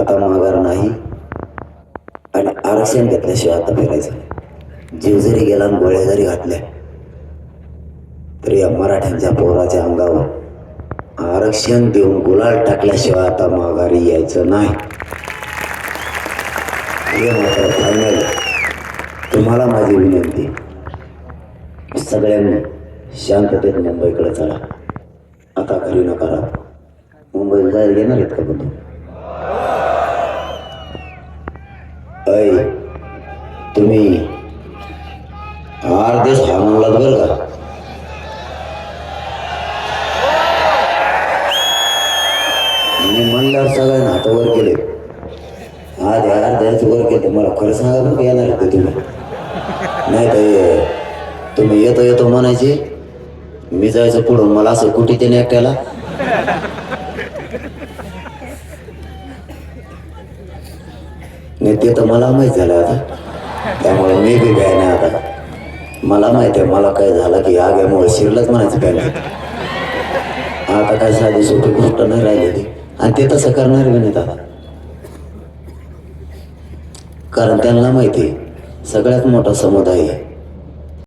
आता माघार नाही. आणि आरक्षण घेतल्याशिवाय आता फिरायचं जीव जरी गेला आणि गोळ्या जरी घातल्या तरी या मराठ्यांच्या पोराच्या अंगावर आरक्षण देऊन गुलाल टाकल्याशिवाय आता माघारी यायचं नाही. हे मात्र फायनल. तुम्हाला माझी विनंती सगळ्यांनी शांततेत मुंबईकडे चला. आता घरी नकारा मुंबईला जायला येणार आहेत का बंधू? ऐ तुम्ही आठ दिवस हा म्हणलात बरं का? मी म्हणल्यावर सगळ्यांना आता वर केले. आज यार द्यायचं वर केले मला खरं सांगा पण येणार का तुम्ही? नाही तर तुम्ही येतो येतो म्हणायचे मी जायचं पुढून मला असं कुठे त्याने एकट्याला? नाही ते तर मला माहीत झालं आता. त्यामुळे मी बी काय नाही आता. मला माहीत आहे मला काय झालं की आग्यामुळे शिरलंच म्हणायचं काय आता काय साधी सोपी गोष्ट नाही राहिलेली. आणि ते तसं करणार बी नाहीत आता. कारण त्यांना माहिती आहे, सगळ्यात मोठा समुदाय आहे.